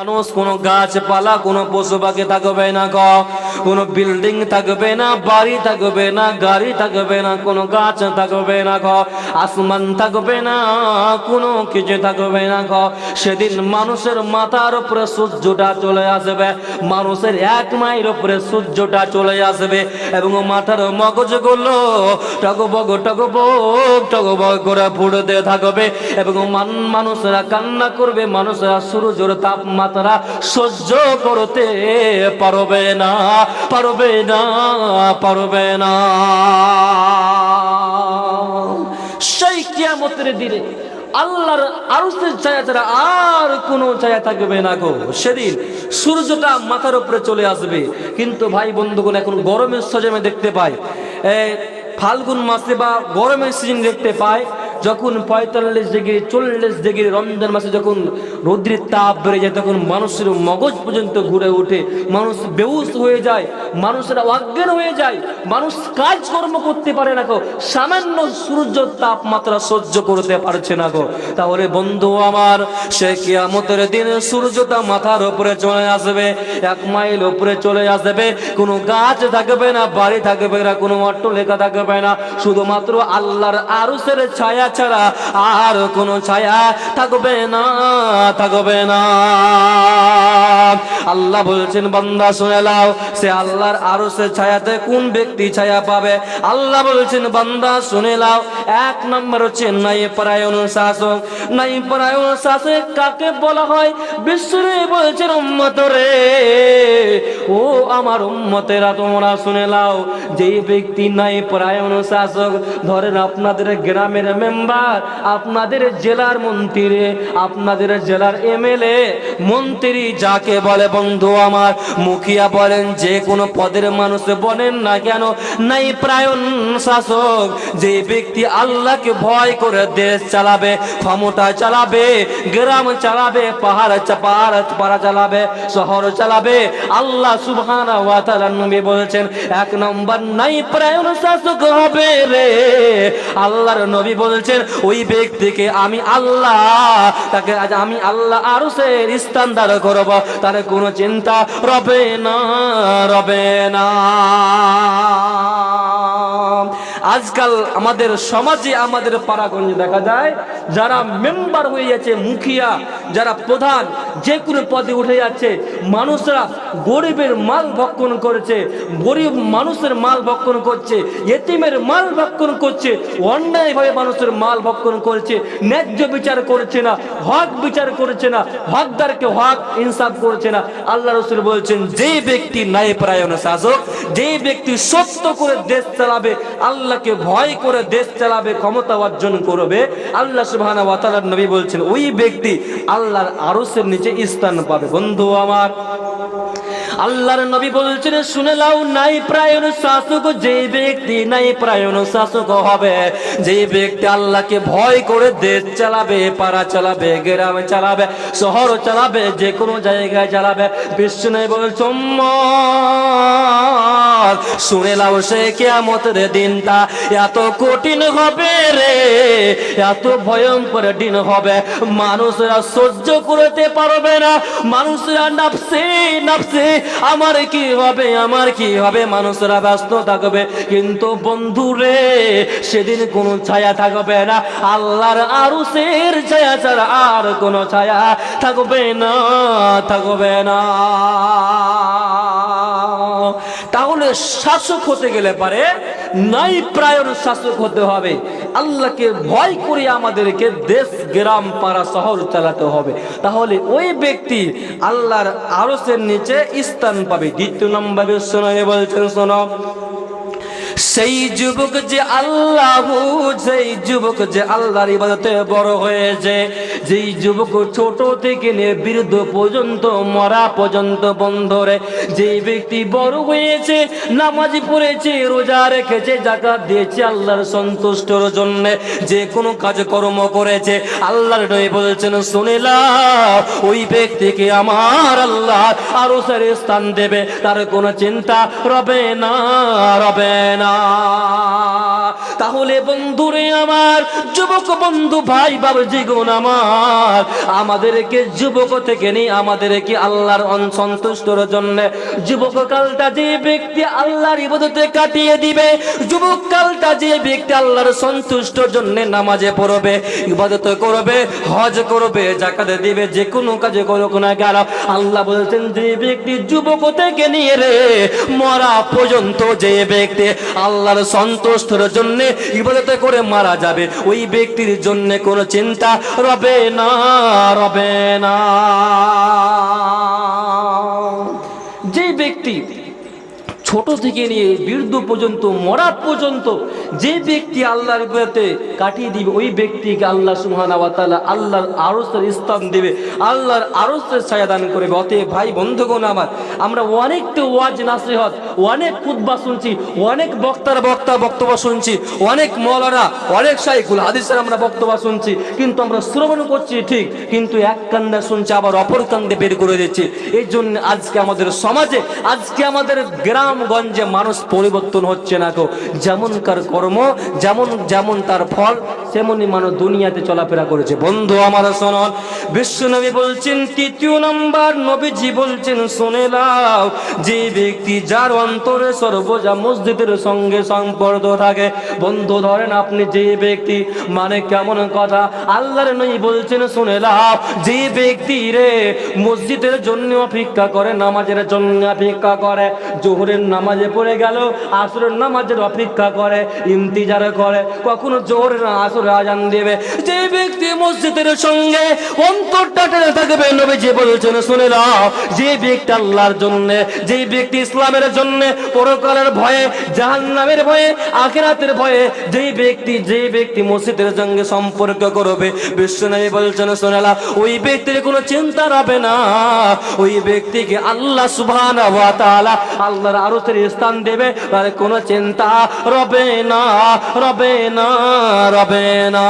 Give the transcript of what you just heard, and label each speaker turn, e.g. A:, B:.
A: মানুষ কোনো গাছপালা, কোনো পশু পাখি থাকবে না ক কোনো বিল্ডিং থাকবে না, বাড়ি থাকবে না, গাড়ি থাকবে না, কোনো গাছ থাকবে না ক আসমান থাকবে না, কোনো কিছু থাকবে না ক সেদিন মানুষের মাথার উপরে সূর্যটা চলে আসবে। মানুষের এক মাইল উপরে সূর্যটা চলে আসবে এবং মাথার মগজগুলো টগবগ টগবগ টগবগ করে ফুটতে থাকবে এবং মানুষরা কান্না করবে, মানুষেরা সূর্যের তাপমাত্রা সহ্য করতে পারবে না পারবে না পারবে না। সেই কিয়ামতের দিনে আল্লাহর আরশের ছায়া ছাড়া আর কোনো ছায়া থাকবে না গো। সেদিন সূর্যটা মাথার উপরে চলে আসবে। কিন্তু ভাই বন্ধুগুলো এখন গরমের সজমে দেখতে এ, ফাল্গুন মাসে বা গরমের সিজন দেখতে পাই যখন পঁয়তাল্লিশ ডিগ্রি, চল্লিশ ডিগ্রি রমজান মাসে যখন রৌদ্রের তাপ বেড়ে যায়, তখন মানুষের মগজ পর্যন্ত ঘুরে ওঠে। মানুষ বেউস হয়ে যায়, মানুষেরা অজ্ঞান হয়ে যায়, মানুষ কাজকর্ম করতে পারে না গো। সামান্য সূর্য তাপমাত্রা সহ্য করতে পারছে না গো। তাহলে বন্ধু আমার, সে কিয়ামতের দিনে সূর্যটা মাথার উপরে চলে আসবে, এক মাইল উপরে চলে আসবে। কোনো গাছ থাকবে না, বাড়ি থাকবে না, কোনো অট্ট লেখা থাকবে না। শুধুমাত্র আল্লাহর আরুসের ছায়া ছাড়া আর কোনো ছায়া থাকবে না থাকবে না। আল্লাহ বলছেন, বান্দা শুনে লাও সে আল্লাহর আরুসের ছায়াতে কোন ব্যক্তি ছায়া পাবে? আল্লাহ বলছেন, বান্দা শুনে লাও এক নম্বর হচ্ছে নাই পরায়ণ শাসক। নাই পরায়ণ শাসক কাকে বলা হয়? বিশ্বরে বলছেন উম্মত রে ও আমার উম্মতেরা, তোমরা শুনে লাও যেই ব্যক্তি নাই পরায়ণ শাসক, ধরেন আপনাদের গ্রামের মেম্বার আপনাদের জেলার মন্ত্রী আপনাদের জেলার এমএলএ, মন্ত্রী যাকে বলে, বন্ধু আমার, মুখিয়া বলেন, যে কোনো পদের মানুষ বলেন না কেন, নাই প্রায়ণ শাসক, যে ব্যক্তি আল্লাহকে ভয় করে দেশ চালাবে, ক্ষমতা চালাবে, গ্রাম চালাবে, পাহাড় পাহাড় পাড়া চালাবে, শহর চালাবে, আল্লাহ সুবহানা ওয়া তাআলা নবী বলেছেন, এক নম্বর নাই প্রায়ণ শাসক হবে রে। আল্লাহর নবী বলছেন ওই ব্যক্তিকে আমি আল্লাহ, তাকে আজ আমি আল্লাহ আরও সে স্থান দাঁড় করব। তার কোনো চিন্তা রবে না রবে না। আজকাল আমাদের সমাজে, আমাদের পাড়াগঞ্জে দেখা যায়, যারা মেম্বার হয়ে গেছে মুখিয়া যারা প্রধান, যে কোনো পদে উঠে যাচ্ছে, মানুষরা গরিবের মাল ভক্ষণ করেছে, গরিব মানুষের মাল ভক্ষণ করছে, এতিমের মাল ভক্ষণ করছে অন্যায়ভাবে মানুষের মাল ভক্ষণ করছে, ন্যায্য বিচার করছে না, হক বিচার করছে না, হকদারকে হক ইনসাফ করছে না। আল্লাহ রসুল বলছেন, যে ব্যক্তি ন্যায় পরায়ণ শাসক, যে ব্যক্তি সত্য করে দেশ চালাবে, আল্লাহকে ভয় করে দেশ চালাবে, ক্ষমতা অর্জন করবে, আল্লাহ তাআলার নবী বলছেন, ওই ব্যক্তি আল্লাহর আরসের নিচে স্থান পাবে। বন্ধু আমার আল্লাহর নবী বলছেন, শুনে লাও নাই প্রায়ণ শাসক যে ব্যক্তি নাই প্রায়ণ শাসক হবে। যে ব্যক্তি আল্লাহকে ভয় করে দেশ চালাবে, পাড়া চালাবে, গ্রাম চালাবে, শহর চালাবে, যে কোনো জায়গায় চালাবে, বিশ্ব নেই বলছ শুনে লাও সে কেয়ামতের দিনটা এত কঠিন হবে রে, এত ভয়ঙ্কর দিন হবে। মানুষরা সহ্য করতে পারবে না, মানুষরা নাপসে নাপসে আমার কি হবে, আমার কি হবে? মানুষরা ব্যস্ত থাকবে। কিন্তু বন্ধু রে সেদিন কোনো ছায়া থাকবে না। আল্লাহর আরুসের ছায়া ছাড়া আর কোনো ছায়া থাকবে না থাকবে না। তাহলে শাসক হতে গেলে পারে নাই প্রায়র শাসক হতে হবে। আল্লাহকে ভয় করে আমাদেরকে দেশ, গ্রাম, পাড়া, শহর চালাতে হবে। তাহলে ওই ব্যক্তি আল্লাহর আরসের নিচে স্থান পাবে। দ্বিতীয় নম্বরে শোনায় বলছেন, শোনো। সেই যুবক যে আল্লাহ সেই যুবক যে আল্লাহর ইবাদতে বড় হয়েছে, যেই যুবক ছোট থেকে নিয়ে বৃদ্ধ পর্যন্ত, মরা পর্যন্ত বন্ধরে যেই ব্যক্তি বড় হয়েছে, নামাজ পড়েছে, রোজা রেখেছে, জাকাত দিয়েছে, আল্লাহর সন্তুষ্টর জন্য যে কোনো কাজকর্ম করেছে, আল্লাহর নবী বলছেন শুনিলাম ওই ব্যক্তিকে আমার আল্লাহ আরও সারে স্থান দেবে, তার কোনো চিন্তা রবে না রবে না। না তাহলে বন্ধুরে আমার, যুবক বন্ধু, ভাই বাবা জীবন আমার, আমাদেরকে যুবক থেকে নেই আমাদেরকে আল্লাহর অন- সন্তুষ্টর জন্য যুবক কালটা যে ব্যক্তি আল্লাহর ইবাদতে কাটিয়ে দিবে, যুবক কালটা যে ব্যক্তি আল্লাহর সন্তুষ্টর জন্য নামাজে পড়বে, ইবাদত করবে, হজ করবে জাকাতে দিবে, যে কোনো কাজে করুক না কেন, আল্লাহ বলছেন, যে ব্যক্তি যুবক থেকে নিয়ে রে, মরা পর্যন্ত যে ব্যক্তি আল্লাহর সন্তুষ্টর জন্য ইবাদত করে মারা যাবে। ওই ব্যক্তির জন্যে কোনো চিন্তা রবে না রবে না। যে ব্যক্তি ছোট থেকে নিয়ে বৃদ্ধ পর্যন্ত মরা পর্যন্ত যে ব্যক্তি আল্লাহর ইবাদতে কাটিয়ে দিবে, ওই ব্যক্তিকে আল্লাহ সুবহানাহু ওয়া তাআলা আল্লাহর আরশের স্থান দিবে, আল্লাহর আরশের ছায়া দান করবে। অতএব ভাই, বন্ধুগণ আমার, আমরা অনেক তো ওয়াজ, নাসিহত, অনেক খুতবা শুনছি, অনেক বক্তার বক্তা বক্তব্য শুনছি, অনেক মলারা অনেক শাইখুল হাদিসের আমরা বক্তব্য শুনছি, কিন্তু আমরা শ্রবণ করছি ঠিক, কিন্তু এক কান্দা শুনছি, আবার অপর কান্দে বের করে দিচ্ছি। এই জন্য আজকে আমাদের সমাজে, আজকে আমাদের গ্রামগঞ্জে মানুষ পরিবর্তন হচ্ছে না গো। যেমনকার কর্ম, যেমন যেমন তার ফল, তেমনি মানুষ দুনিয়াতে চলাফেরা করেছে। বন্ধু আমার শোনন বিশ্বনবী বলছেন, তৃতীয় নাম্বার নবীজি বলছেন, শুনে লাও যে ব্যক্তি যার অন্তরে সর্বজা মসজিদের সঙ্গে সম্পর্ক থাকে, বন্ধু ধরেন আপনি যে ব্যক্তি মানে কেমন কথা, আল্লাহর নই বলছেন, শুনে লাও যে ব্যক্তি রে মসজিদের জন্য অপেক্ষা করে, নামাজের জন্য অপেক্ষা করে, জোহরের নামাজে পড়ে গেল, আসরের নামাজের অপেক্ষা করে, ইন্তিজার করে, কখনো জোহরের আসরে আজান দেবে। যে ব্যক্তি মসজিদের সঙ্গে অন্তরটা টেনে থাকবে, নবীজি বলছেন, শুনে নাও, যে ব্যক্তি আল্লাহর জন্য, যে ব্যক্তি ইসলামের জন্য, পরকালের ভয়ে, জাহান্নামের ভয়ে, আখিরাতের ভয়ে যে ব্যক্তি যে ব্যক্তি মসজিদের সঙ্গে সম্পর্ক করবে বিশ্বনবী বলছেন, শুনে নাও, ওই ব্যক্তির কোনো চিন্তা হবে না। ওই ব্যক্তিকে আল্লাহ সুবহানাহু ওয়া তাআলা আরশের স্থান দেবে আর কোনো চিন্তা রবে না রবে না রবে না।